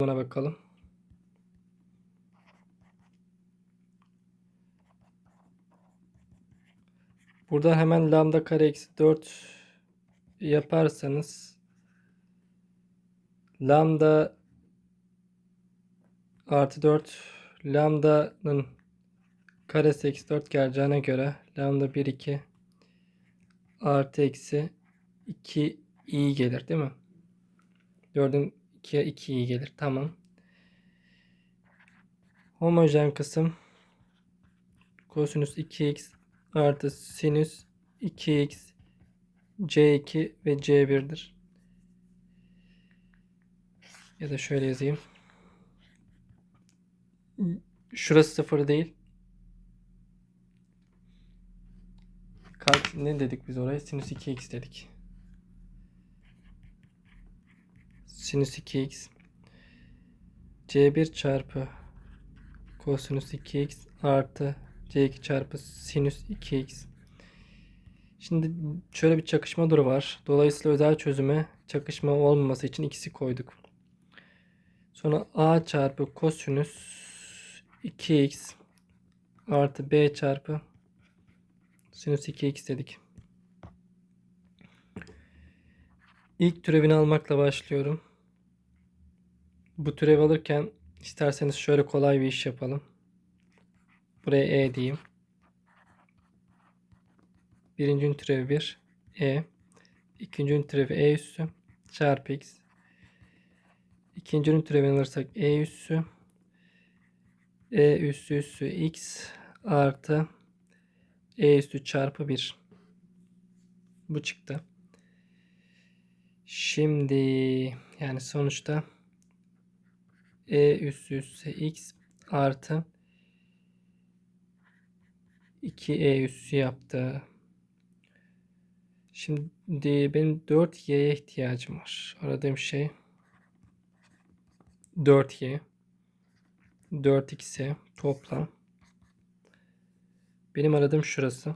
Buna bakalım. Burada hemen lambda kare eksi 4 yaparsanız lambda artı 4 lambdanın karesi eksi 4 geleceğine göre lambda 1 2 artı eksi 2 i gelir değil mi? 4'ün 2'ye 2 i gelir. Tamam. Homojen kısım kosinüs 2x artı sinüs 2x c2 ve c1'dir. Ya da şöyle yazayım. Şurası sıfır değil. Kaç ne dedik biz oraya? Sinüs 2x dedik. Sinüs 2x c1 çarpı kosinüs 2x artı c2 çarpı sinüs 2x. Şimdi şöyle bir çakışma duru var. Dolayısıyla özel çözüme çakışma olmaması için ikisi koyduk. Sonra a çarpı kosinüs 2x artı b çarpı sinüs 2x dedik. İlk türevini almakla başlıyorum. Bu türev alırken isterseniz şöyle kolay bir iş yapalım. Buraya e diyeyim. Birincinin türevi 1 e. İkincinin türevi e üssü çarpı x. İkincinin türevini alırsak e üssü e üssü üssü x artı e üssü çarpı 1. Bu çıktı. Şimdi yani sonuçta e üssü üssü x artı 2e üssü yaptı. Şimdi benim 4y'ye ihtiyacım var. Aradığım şey 4y 4x'e toplam. Benim aradığım şurası.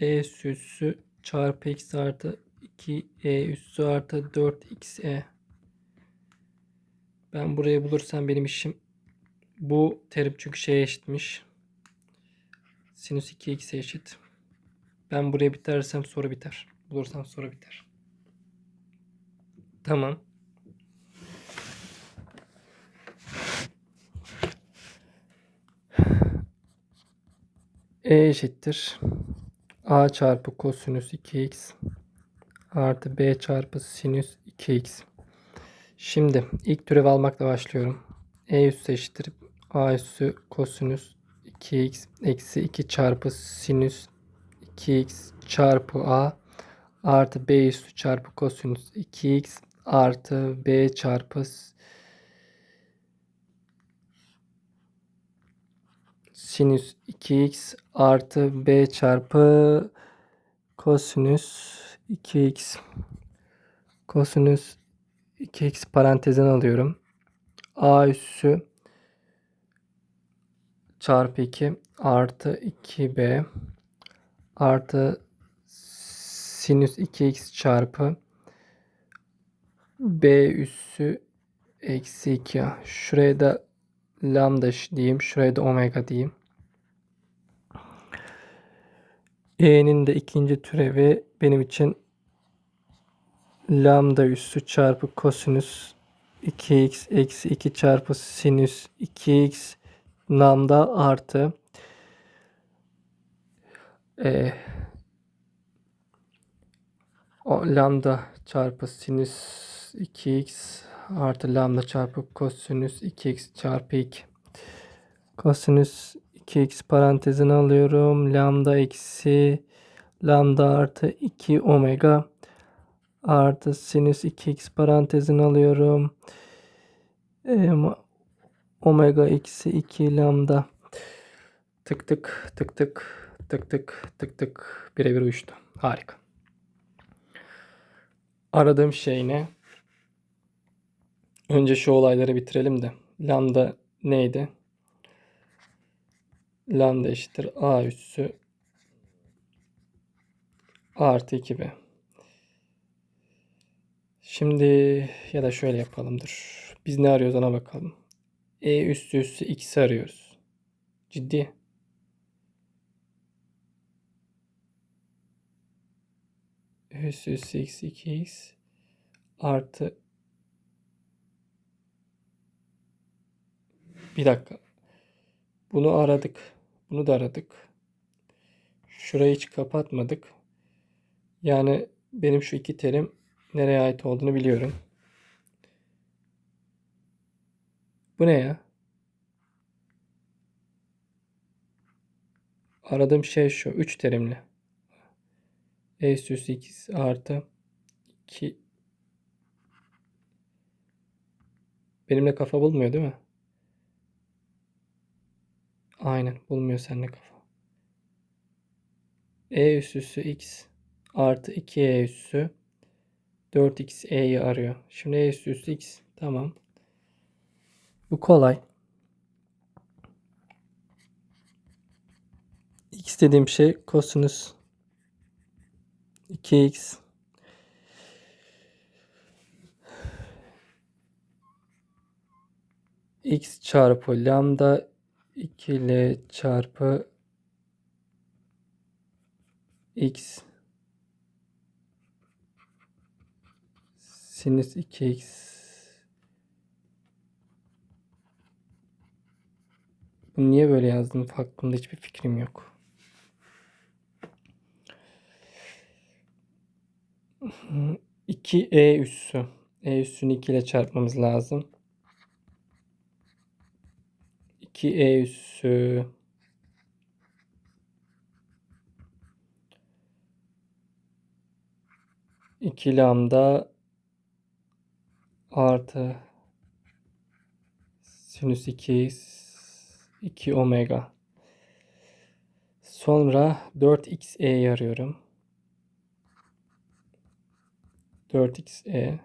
E üssü çarpı x artı 2e üssü artı 4xe. Ben burayı bulursam benim işim bu terim çünkü şeye eşitmiş. Sinüs 2x'e eşit. Ben buraya bitersem soru biter. Bulursam soru biter. Tamam. E eşittir. A çarpı kosinüs 2x artı B çarpı sinüs 2x. Şimdi ilk türev almakla başlıyorum. E üssü eşittir. A üssü kosinüs 2x eksi 2 çarpı sinüs 2x çarpı a artı b üssü çarpı kosinüs 2x artı b çarpı sinüs 2x artı b çarpı kosinüs 2x kosinüs 2x parantezine alıyorum. a üssü çarpı 2 artı 2b artı sinüs 2x çarpı b üssü eksi 2 şuraya da lambda diyeyim şuraya da omega diyeyim e'nin de ikinci türevi benim için lambda üssü çarpı kosinüs 2x eksi 2 çarpı sinüs 2x lambda artı e, o lambda çarpı sinüs 2x artı lambda çarpı kosinüs 2x çarpı 2. Kosinüs 2x parantezine alıyorum. Lambda eksi lambda artı 2 omega artı sinüs 2x parantezini alıyorum. Omega x'i 2 lambda. Tık tık tık tık tık tık tık tık birebir uyuştu. Harika. Aradığım şey ne? Önce şu olayları bitirelim de. Lambda neydi? Lambda eşittir A üssü artı 2B. Şimdi ya da şöyle yapalım dur. Biz ne arıyoruz ona bakalım. E üstü üstü x'i arıyoruz. Ciddi. Üstü üstü x 2x artı bir dakika. Bunu aradık. Bunu da aradık. Şurayı hiç kapatmadık. Yani benim şu iki terim nereye ait olduğunu biliyorum. Bu ne ya? Aradığım şey şu. 3 terimli. E üstü üstü 2 artı 2 Benimle kafa bulmuyor değil mi? Aynen bulmuyor seninle kafa. E üssü üssü x artı 2e üssü 4xe'yi arıyor. Şimdi e üssü üssü x tamam. Bu kolay. x dediğim şey kosinüs 2x x çarpı lambda 2L çarpı X sinüs 2X Bunu niye böyle yazdım hakkında hiçbir fikrim yok. İki E üssü. E üssünü 2 ile çarpmamız lazım. 2e üssü iki lambda artı sinüs 2 2 omega. Sonra 4xe'yi arıyorum. 4xe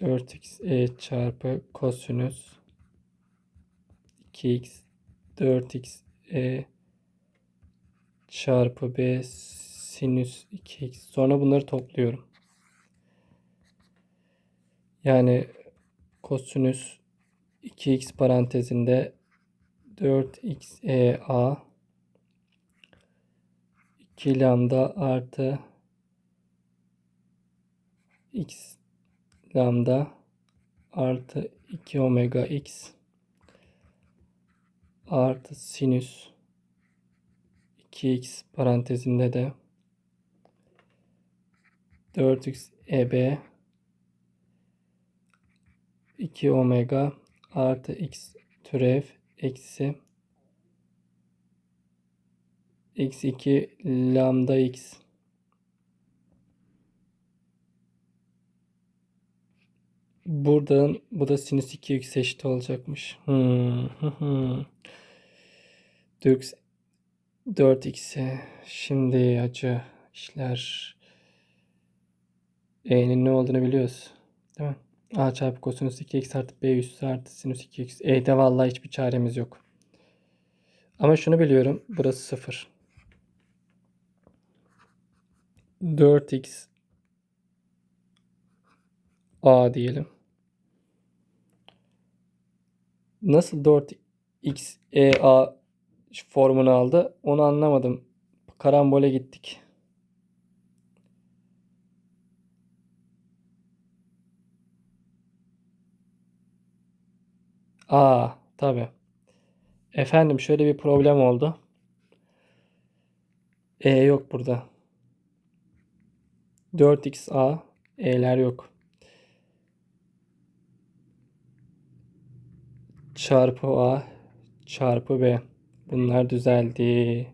4xe çarpı kosinüs 2x 4x e çarpı b sinüs 2x. Sonra bunları topluyorum. Yani kosinüs 2x parantezinde 4x e a 2 lambda artı x lambda artı 2 omega x artı sinüs 2x parantezinde de 4x eb 2 omega artı x türev eksi x 2 lambda x Buradan bu da sinüs 2x eşit olacakmış. Hmm. 4, 4x'e şimdi acı işler. E'nin ne olduğunu biliyoruz. Değil mi? A çarpı kosinüs 2x artı B üssü artı sinüs 2x. E'de vallahi hiçbir çaremiz yok. Ama şunu biliyorum. Burası 0. 4x A diyelim. Nasıl 4x e a formunu aldı. Onu anlamadım. Karambole gittik. Aa tabi. Efendim şöyle bir problem oldu. E yok burada. 4xa e'ler yok. Çarpı a çarpı b. Bunlar düzeldi.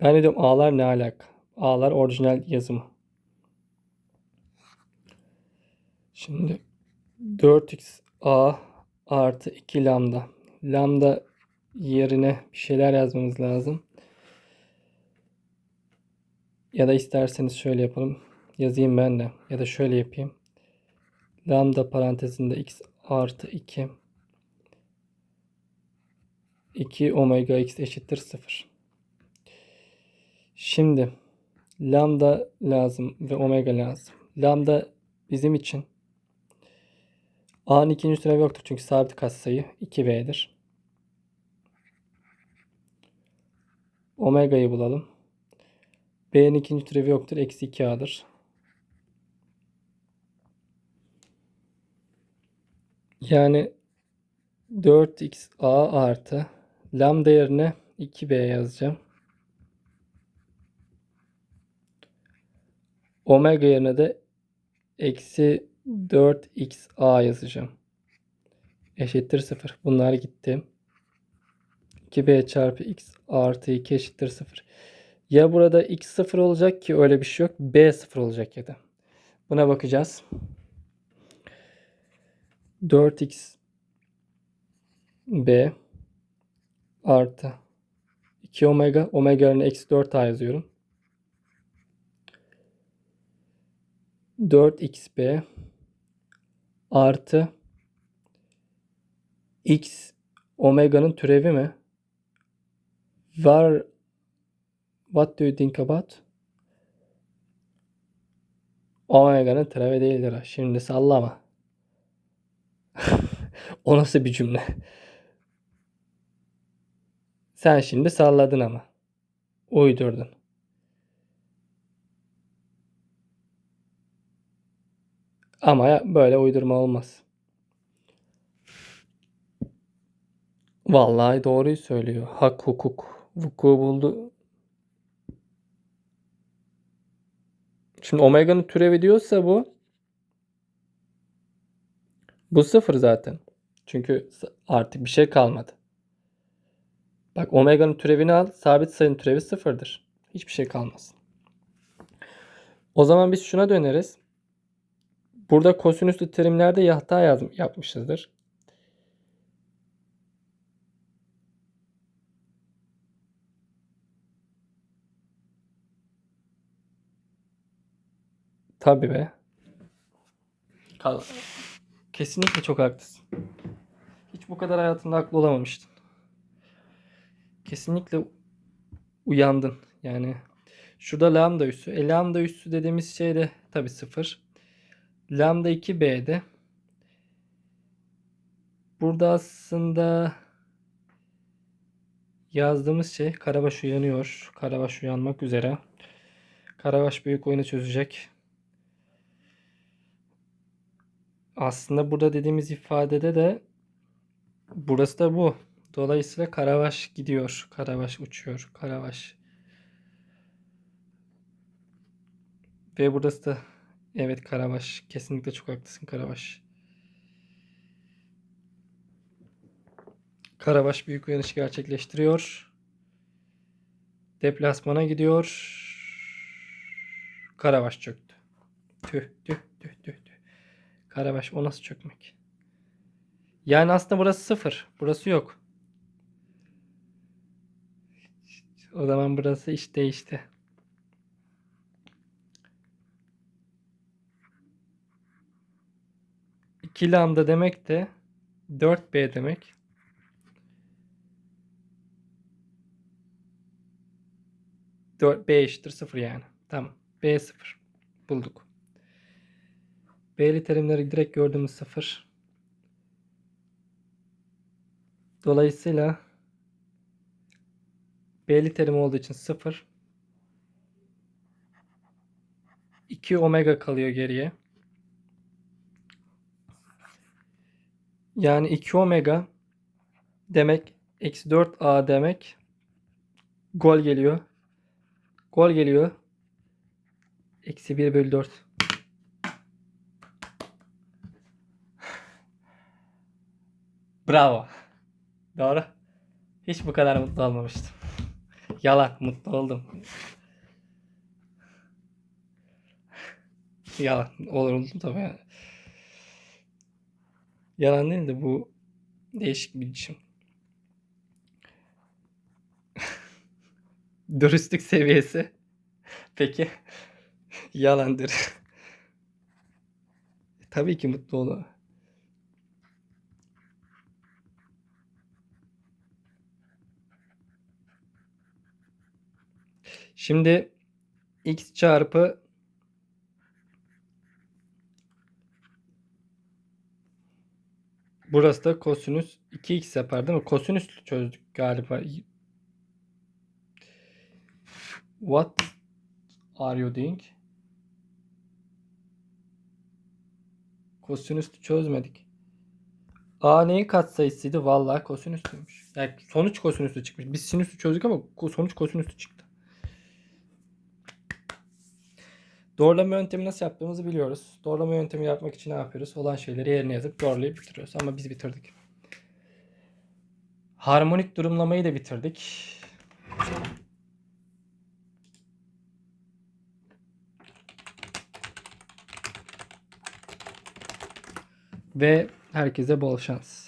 Ben de diyorum A'lar ne alaka? A'lar orijinal yazımı. Şimdi 4x A artı 2 lambda. Lambda yerine bir şeyler yazmamız lazım. Ya da isterseniz şöyle yapalım. Yazayım ben de. Ya da şöyle yapayım. Lambda parantezinde x artı 2 2 omega x eşittir 0. Şimdi lambda lazım ve omega lazım. Lambda bizim için A'nın ikinci türevi yoktur çünkü sabit katsayı 2B'dir. Omega'yı bulalım. B'nin ikinci türevi yoktur. Eksi 2A'dır. Yani 4xA artı lambda yerine 2B yazacağım. Omega yerine de eksi 4xa yazacağım. Eşittir 0. Bunlar gitti. 2b çarpı x artı 2 eşittir 0. Ya burada x 0 olacak ki öyle bir şey yok. b 0 olacak ya da. Buna bakacağız. 4x b artı 2 omega. Omega yerine eksi 4a yazıyorum. 4xb artı x omega'nın türevi mi? Var what do you think about? Omega'nın türevi değildir. Şimdi sallama. o nasıl bir cümle? Sen şimdi salladın ama. Uydurdun. Ama böyle uydurma olmaz. Vallahi doğruyu söylüyor. Hak hukuk vuku buldu. Şimdi omega'nın türevi diyorsa bu bu sıfır zaten. Çünkü artık bir şey kalmadı. Bak omega'nın türevini al. Sabit sayının türevi sıfırdır. Hiçbir şey kalmaz. O zaman biz şuna döneriz. Burada kosinüslü terimlerde hata yaz, yapmışızdır. Tabii be. Kesinlikle çok haklısın. Hiç bu kadar hayatında haklı olamamıştın. Kesinlikle uyandın. Yani şurada lambda üssü. E lambda üssü dediğimiz şey de tabii sıfır. Lambda 2b'de. Burada aslında yazdığımız şey Karabaş uyanıyor. Karabaş uyanmak üzere. Karabaş büyük oyunu çözecek. Aslında burada dediğimiz ifadede de burası da bu. Dolayısıyla Karabaş gidiyor. Karabaş uçuyor. Karabaş. Ve burası da evet Karabaş. Kesinlikle çok haklısın Karabaş. Karabaş büyük uyanış gerçekleştiriyor. Deplasmana gidiyor. Karabaş çöktü. Tüh tüh tüh tüh tüh. Karabaş o nasıl çökmek? Yani aslında burası sıfır. Burası yok. O zaman burası iş değişti. İki lambda demek de 4b demek. Dört, b eşittir 0 yani. Tamam. b 0. Bulduk. B'li terimleri direkt gördüğümüz 0. Dolayısıyla B'li terim olduğu için 0. 2 omega kalıyor geriye. Yani 2 omega demek eksi 4a demek gol geliyor. Gol geliyor. Eksi 1 bölü 4. Bravo. Doğru. Hiç bu kadar mutlu olmamıştım. Yalan. Mutlu oldum. Yalan. Olur oldum tabii. yani. Yalan değil de bu değişik bir biçim. Dürüstlük seviyesi. Peki. Yalandır. Tabii ki mutlu olur. Şimdi x çarpı Burası da kosinüs 2x yapar değil mi? Kosinüs çözdük galiba. What are you doing? Kosinüs çözmedik. A neyin katsayısıydı? Vallahi kosinüstüymüş. Yani sonuç kosinüslü çıkmış. Biz sinüsü çözdük ama sonuç kosinüslü çıktı. Doğrulama yöntemi nasıl yaptığımızı biliyoruz. Doğrulama yöntemi yapmak için ne yapıyoruz? Olan şeyleri yerine yazıp doğrulayıp bitiriyoruz. Ama biz bitirdik. Harmonik durumlamayı da bitirdik. Ve herkese bol şans.